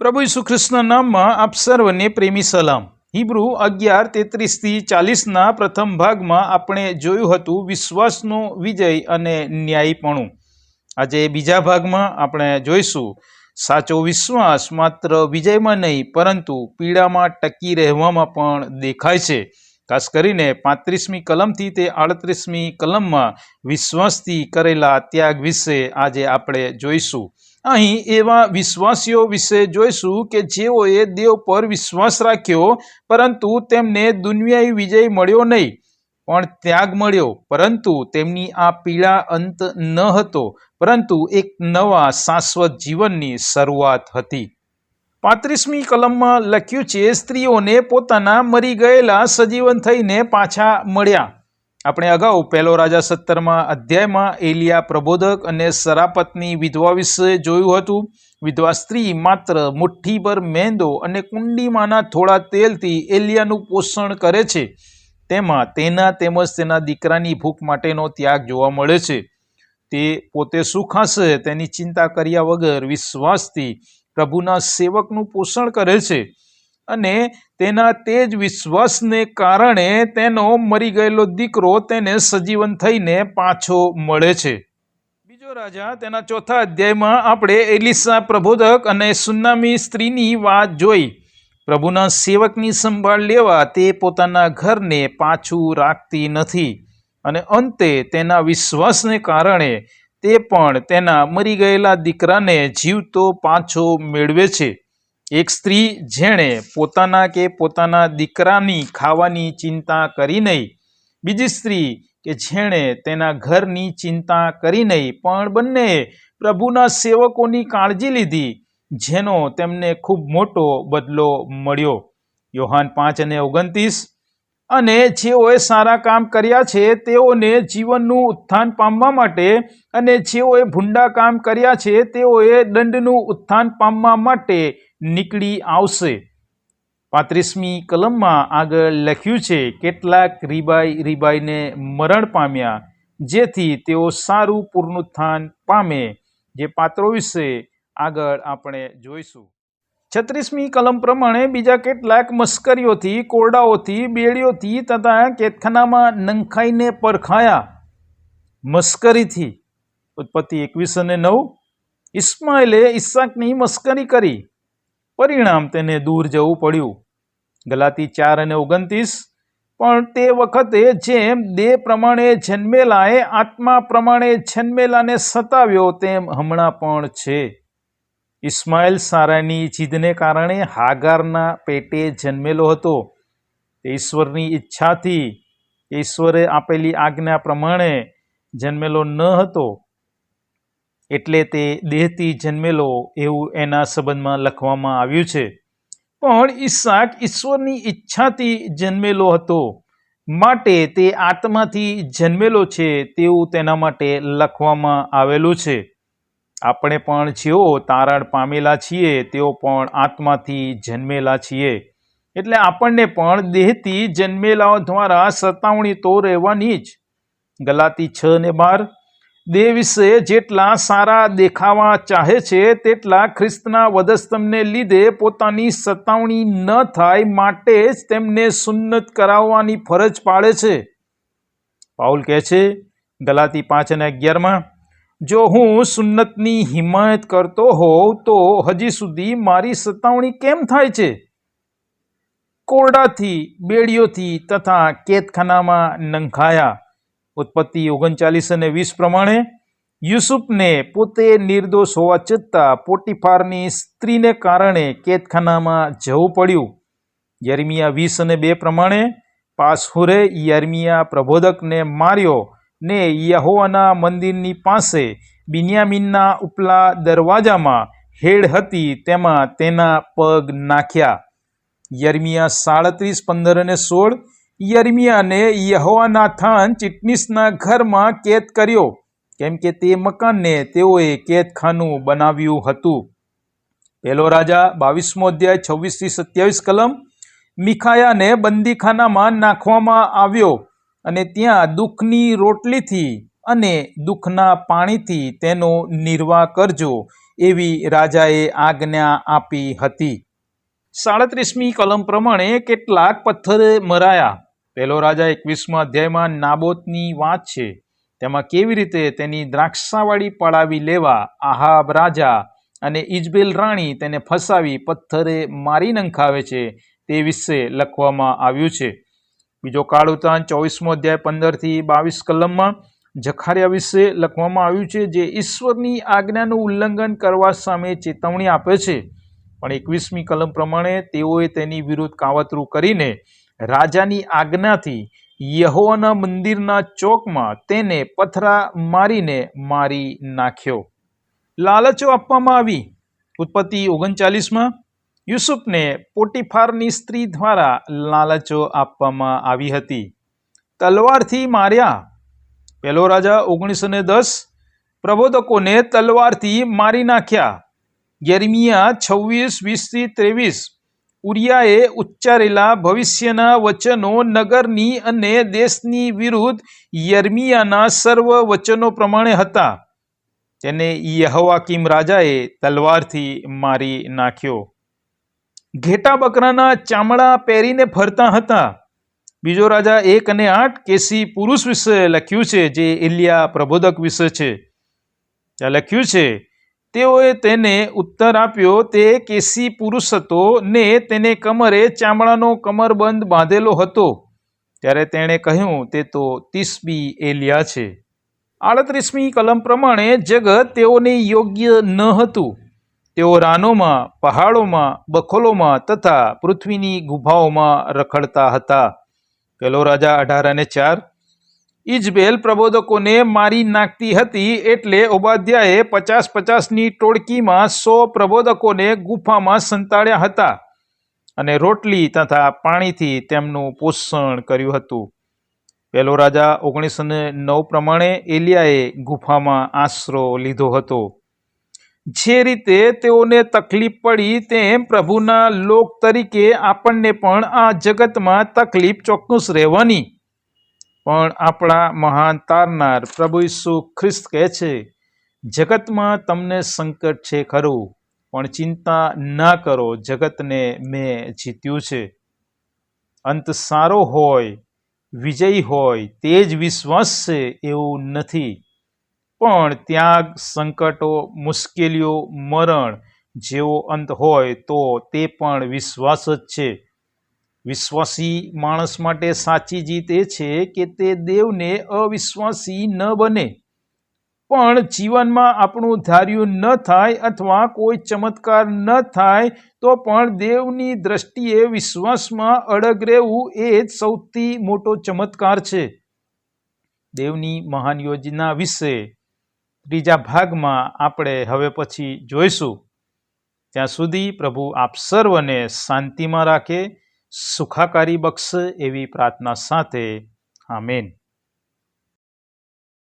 પ્રભુ ઈસુ ખ્રિસ્તના નામમાં આપ સર્વને પ્રેમી સલામ. હિબ્રુ અગિયાર તેત્રીસથી ચાલીસના પ્રથમ ભાગમાં આપણે જોયું હતું વિશ્વાસનો વિજય અને ન્યાયીપણું. આજે બીજા ભાગમાં આપણે જોઈશું, સાચો વિશ્વાસ માત્ર વિજયમાં નહીં, પરંતુ પીડામાં ટકી રહેવામાં પણ દેખાય છે. ખાસ કરીને પાંત્રીસમી કલમથી તે આડત્રીસમી કલમમાં વિશ્વાસથી કરેલા ત્યાગ વિશે આજે આપણે જોઈશું. અહીં એવા વિશ્વાસીઓ વિશે જોઈશું કે જેઓએ દેવ પર વિશ્વાસ રાખ્યો, પરંતુ તેમને દુનિયાઈ વિજય મળ્યો નહીં. પણ ત્યાગ મળ્યો, પરંતુ તેમની આ પીડા અંત ન હતો, પરંતુ એક નવા શાશ્વત જીવનની શરૂઆત હતી. પાંત્રીસમી કલમમાં લખ્યું છે, સ્ત્રીઓને પોતાના મરી ગયેલા સજીવન થઈને પાછા મળ્યા. આપણે અગાઉ પહેલો રાજા સત્તરમાં અધ્યાયમાં એલિયા પ્રબોધક અને સરાપતની વિધવા વિશે જોયું હતું. વિધવા સ્ત્રી માત્ર મુઠ્ઠીભર મેંદો અને કુંડીમાંના થોડા તેલથી એલિયાનું પોષણ કરે છે. તેમાં તેના તેમજ તેના દીકરાની ભૂખ માટેનો ત્યાગ જોવા મળે છે. તે પોતે શું ખાશે તેની ચિંતા કર્યા વગર વિશ્વાસથી પ્રભુના સેવકનું પોષણ કરે છે. અને તેના તે જ વિશ્વાસને કારણે તેનો મરી ગયેલો દીકરો તેને સજીવન થઈને પાછો મળે છે. બીજો રાજા તેના ચોથા અધ્યાયમાં આપણે એલિસા પ્રબોધક અને સુનામી સ્ત્રીની વાત જોઈ. પ્રભુના સેવકની સંભાળ લેવા તે પોતાના ઘરને પાછું રાખતી નથી અને અંતે તેના વિશ્વાસને કારણે તે પણ તેના મરી ગયેલા દીકરાને જીવતો પાછો મેળવે છે. એક સ્ત્રી જેણે પોતાના કે પોતાના દીકરાની ખાવાની ચિંતા કરી નહીં, બીજી સ્ત્રી કે જેણે તેના ઘરની ચિંતા કરી નહીં, પણ બંને પ્રભુના સેવકોની કાળજી લીધી, જેનો તેમને ખૂબ મોટો બદલો મળ્યો. યોહાન પાંચ અને ઓગણત્રીસ, અને જેઓએ સારા કામ કર્યા છે, તેઓને જીવનનું ઉત્થાન પામવા માટે અને જેઓએ ભૂંડા કામ કર્યા છે, તેઓએ દંડનું ઉત્થાન પામવા માટે નીકળી આવશે. પાંત્રીસમી કલમમાં આગળ લખ્યું છે, કેટલાક રીબાઈ રીબાઈને મરણ પામ્યા, જેથી તેઓ સારું પુનરુત્થાન પામે. જે પાત્રો વિશે આગળ આપણે જોઈશું. છત્રીસમી કલમ પ્રમાણે બીજા કેટલાક મસ્કરીઓથી, કોરડાઓથી, બેડીઓથી તથા કેતખાનામાં નંખાઈને પરખાયા. મસ્કરીથી. ઉત્પત્તિ એકવીસ અને નવ. ઇસ્માઇલે ઈસાકની મસ્કરી કરી. પરિણામ તેને દૂર જવું પડ્યું. ગલાતી ચાર અને ઓગણત્રીસ, પણ તે વખતે જેમ દેહ પ્રમાણે જન્મેલાએ, આત્મા પ્રમાણે જન્મેલાને સતાવ્યો, તેમ હમણાં પણ છે. ઇસ્માઇલ સારાની જીદને કારણે હાગારના પેટે જન્મેલો હતો. તે ઈશ્વરની ઈચ્છાથી ઈશ્વરે આપેલી આજ્ઞા પ્રમાણે જન્મેલો ન હતો. એટલે તે દેહથી જન્મેલો એવું એના સંબંધમાં લખવામાં આવ્યું છે. પણ ઈસાક ઈશ્વરની ઈચ્છાથી જન્મેલો હતો. માટે તે આત્માથી જન્મેલો છે તેવું તેના માટે લખવામાં આવેલું છે. આપણે પણ જેઓ તારણ પામેલા છીએ, તેઓ પણ આત્માથી જન્મેલા છીએ. એટલે આપણને પણ દેહથી જન્મેલાઓ દ્વારા સતાવણી તો રહેવાની જ. ગલાતી છ ને બાર દેહ વિશે જેટલા સારા દેખાવા ચાહે છે, તેટલા ખ્રિસ્તના વધસ્તંભને લીધે પોતાની સતાવણી ન થાય માટે જ તેમને સુન્નત કરાવવાની ફરજ પાડે છે. પાઉલ કહે છે, ગલાતી પાંચ અને અગિયારમાં, જો હું સુન્નતની હિમાયત કરતો હોઉં, તો હજી સુધી મારી સતાવણી કેમ થાય છે? કોરડાથી, બેડીઓથી તથા કેદખાનામાં નંખાયા. ઉત્પત્તિ ઓગણચાલીસ અને વીસ પ્રમાણે યુસુફને પોતે નિર્દોષ હોવા છતાં પોટીફારની સ્ત્રીને કારણે કેદખાનામાં જવું પડ્યું. યર્મિયા વીસ અને બે પ્રમાણે પાસહુરે યર્મિયા પ્રબોધકને માર્યો ને યહોવાના મંદિરની પાસે બિન્યામીનના ઉપલા દરવાજામાં હેડ હતી તેમાં તેના પગ નાખ્યા. યર્મિયા સાડત્રીસ, પંદર અને સોળ યર્મિયાને યહોવાનાથાન ચિટનીસના ઘરમાં કેદ કર્યો. કેમ કે તે મકાનને તેઓએ કેદખાનું બનાવ્યું હતું. પહેલો રાજા બાવીસમો અધ્યાય છવ્વીસથી સત્યાવીસ કલમ મિખાયાને બંદીખાનામાં નાખવામાં આવ્યો અને ત્યાં દુઃખની રોટલીથી અને દુઃખના પાણીથી તેનો નિર્વાહ કરજો એવી રાજાએ આજ્ઞા આપી હતી. સાડત્રીસમી કલમ પ્રમાણે કેટલાક પથ્થર મરાયા. પહેલો રાજા એકવીસમાં અધ્યાયમાં નાબોતની વાત છે. તેમાં કેવી રીતે તેની દ્રાક્ષાવાળી પડાવી લેવા આહાબ રાજા અને ઇજબેલ રાણી તેને ફસાવી પથ્થરે મારી નંખાવે છે તે વિશે લખવામાં આવ્યું છે. બીજો કાળુતાન ચોવીસમો અધ્યાય પંદરથી બાવીસ કલમમાં જખારિયા વિશે લખવામાં આવ્યું છે જે ઈશ્વરની આજ્ઞાનું ઉલ્લંઘન કરવા સામે ચેતવણી આપે છે. પણ એકવીસમી કલમ પ્રમાણે તેઓએ તેની વિરુદ્ધ કાવતરું કરીને રાજાની આજ્ઞાથી યહોવાના મંદિરના ચોકમાં તેને પથરા મારીને મારી નાખ્યો. લાલચો આપવામાં આવી. ઉત્પત્તિ ઓગણચાલીસમાં યુસુફને પોટીફારની સ્ત્રી દ્વારા લાલચો આપવામાં આવી હતી. તલવારથી માર્યા. પહેલો રાજા ઓગણીસો ને દસ પ્રબોધકોને તલવારથી મારી નાખ્યા. ગેરમિયા છવ્વીસ, વીસથી ત્રેવીસ ઉરિયાએ ઉચ્ચારેલા ભવિષ્યના વચનો નગરની અને દેશની વિરુદ્ધ યર્મિયાના સર્વ વચનો પ્રમાણે હતા. તેને યહવાકીમ રાજાએ તલવારથી મારી નાખ્યો. ઘેટા બકરાના ચામડા પહેરીને ફરતા હતા. બીજો રાજા એક અને આઠ કેસી પુરુષ વિશે લખ્યું છે, જે ઇલિયા પ્રબોધક વિશે છે. ત્યાં લખ્યું છે તેઓએ તેને ઉત્તર આપ્યો, તે કેસી પુરુષ હતો ને તેને કમરે ચામડાનો કમરબંધ બાંધેલો હતો. ત્યારે તેણે કહ્યું, તે તો તિસ્બી એલિયા છે. આડત્રીસમી કલમ પ્રમાણે જગત તેઓને યોગ્ય ન હતું. તેઓ રાનોમાં, પહાડોમાં, બખોલોમાં તથા પૃથ્વીની ગુફાઓમાં રખડતા હતા. પેલો રાજા અઢાર અને ચાર ઇજબેલ પ્રબોધકોને મારી નાખતી હતી એટલે ઓબાધ્યાએ પચાસ પચાસની ટોળકીમાં સો પ્રબોધકોને ગુફામાં સંતાડ્યા હતા અને રોટલી તથા પાણીથી તેમનું પોષણ કર્યું હતું. પહેલો રાજા ઓગણીસો નવ પ્રમાણે એલિયાએ ગુફામાં આશરો લીધો હતો. જે રીતે તેઓને તકલીફ પડી તેમ પ્રભુના લોક તરીકે આપણને પણ આ જગતમાં તકલીફ ચોક્કસ રહેવાની. પણ આપણા મહાન તારનાર પ્રભુ ઈસુ ખ્રિસ્ત કહે છે, જગતમાં તમને સંકટ છે ખરું, પણ ચિંતા ના કરો, જગતને મેં જીત્યું છે. અંત સારો હોય, વિજય હોય, તે જ વિશ્વાસ છે એવું નથી. પણ ત્યાગ, સંકટો, મુશ્કેલીઓ, મરણ જેવો અંત હોય તો તે પણ વિશ્વાસ જ છે. વિશ્વાસી માણસ માટે સાચી જીત એ છે કે તે દેવને અવિશ્વાસી ન બને. પણ જીવનમાં આપણું ધાર્યું ન થાય અથવા કોઈ ચમત્કાર ન થાય, તો પણ દેવની દ્રષ્ટિએ વિશ્વાસમાં અડગ રહેવું એ જ સૌથી મોટો ચમત્કાર છે. દેવની મહાન યોજના વિશે ત્રીજા ભાગમાં આપણે હવે પછી જોઈશું. ત્યાં સુધી પ્રભુ આપ સર્વને શાંતિમાં રાખે સુખાકારી બક્ષ એવી પ્રાર્થના સાથે આમેન.